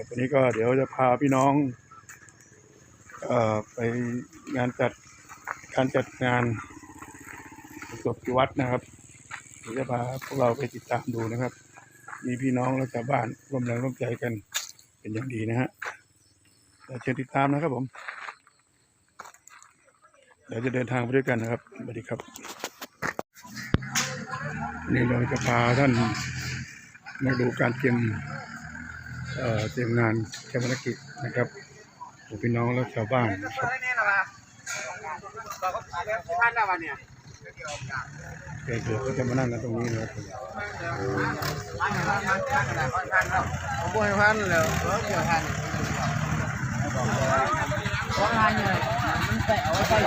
ครับวันนี้ก็เดี๋ยวจะพาพี่น้องอไปงานจัดการจัดงานศพที่วัดนะครับเดี๋ยวจะพาพวกเราไปติดตามดูนะครับ มีพี่น้องและชาวบ้านร่วมแรงร่วมใจกันเป็นอย่างดีนะฮะเดี๋ยวเชิญติดตามนะครับผมเดี๋ยวจะเดินทางไปด้วยกันนะครับสวัสดีครับนี่เราจะพาท่านมาดูการเตรียม เอ่อเตรียมงานชาปนกิจนะครับของพี่น้องและชาวบ้านนะครับท่านได้วันเนี่ยเด็กๆก็จะมานั่งกันตรงนี้นะครับท่านท่านท่านท่านท่านท่านครับผมบ่ให้พันแล้วเออบ่ทันเพราะงานเนี่ยมันแปะเอาไว้ใส่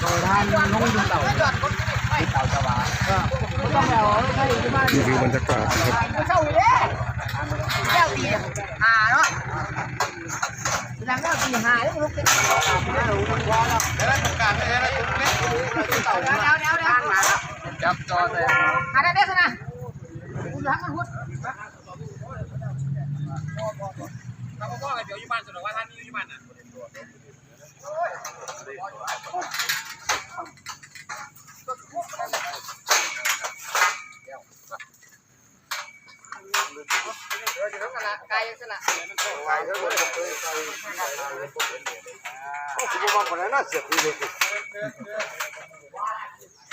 โดยท่านน้องดูเต่าเต่าสวาก็ต้องเอาใส่ที่บ้านนี่คือบรรยากาศนะครับเช่าอยู่เด้ แก้วตีหาเนาะหลังแก้วตีหาแล้วลุกขึ้นแล้วต้องการอะไรแล้วจุดเล็กเต่าเดี๋ยวเดี๋ยวเดี๋ยวมาแล้วจับจอเลยหาได้ได้สินะคุณทำมันหุ่นเราก็บอกกันเดี๋ยวอยู่บ้านสนุกว่าท่านนี่อยู่บ้านน่ะ สละกายเท่าไหร่โอ้คุณบอกคนนั้นน่าเสียดีเลย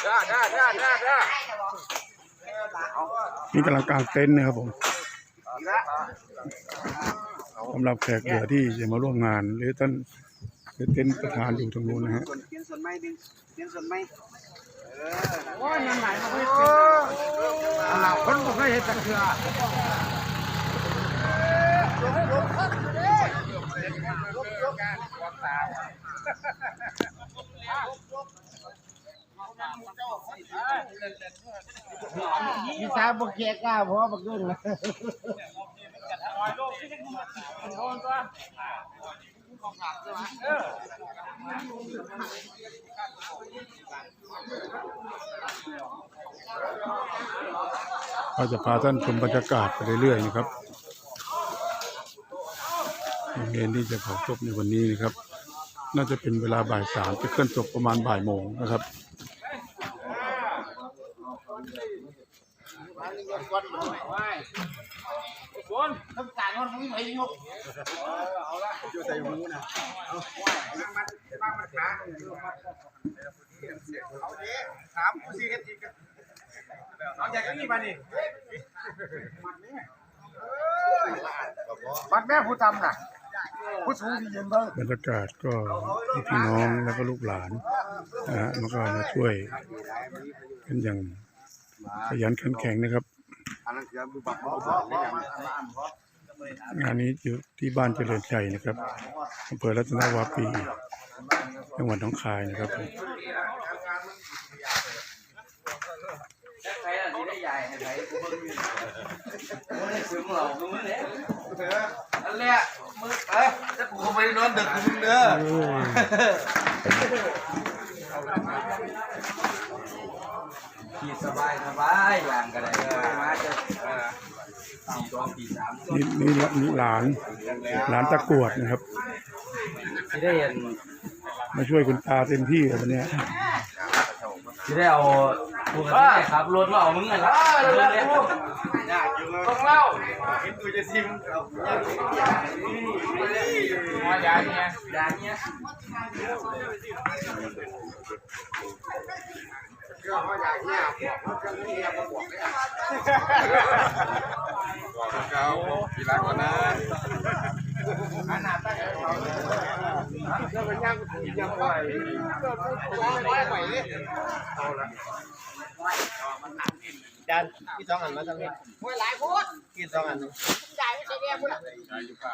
ได้ได้ได้ได้ได้นี่กำลังกางเต็นท์นะครับผมสำหรับแขกเหลือที่จะมาร่วมงาน หรือท่านหรือเต็นท์ประธานอยู่ตรงนู้นนะฮะเปลี่ยนส่วนไหมดึงเปลี่ยนส่วนไหมโอ้ยยังไงมาเพื่อนเราคนบ่เคยเห็นจังเถื่อ มีตาบกเกียก้าเพราะบักเกินเลยก็จะพาท่านชมบรรยากาศไปเรื่อยๆนะครับ เรียนที่จะเผาศพในวันนี้นะครับ น่าจะเป็นเวลาบ่ายสามจะเคลื่อนศพประมาณบ่ายโมงนะครับคนต้องการคนไม่ไปยกอยู่ใส่หูนะเอาดิถามผู้ซีเฮ็ดอีกเอาจากนี้มาดิบัดแม่ผู้ทำน่ะ บรรยากาศก็พี่น้องแล้วก็ลูกหลานนะฮะมันก็มาช่วยกันอย่างขยันขันแข็งนะครับงานนี้อยู่ที่บ้านเจริญชัยนะครับอำเภอรัตนวาปีจังหวัดหนองคายนะครับผมใครอะ นี่ได้ใหญ่ให้ใครกูเบิ่งอยู่ไม่ได้ซื้อเรากูมึงเนี่ยนั่นแหละมึงเอ้ยถ้ากูไปนอนดึกกูมึงเด้อขี่สบายสบายอย่างก็ได้มาจะสี่สองสี่สามนี่นี่นี่หลาน หลานตะกรวดนะครับที่ได้เห็นมาช่วยคุณตาเต็มที่เลยวันเนี้ ยที่ได้เอากูกับที่ได้ขับรถมาเอามึงอะนะเรื่องเนี้ยต้องเล่ากูจะซิมมายาเนี่ยยาเนี่ยเขากีฬาก่อนนะ จานพี่สองอันมาทำนี่มวยหลายพูดกินสองอันใหญ่ไม่ใช่เดียพูดอะใหญ่อยู่ป่า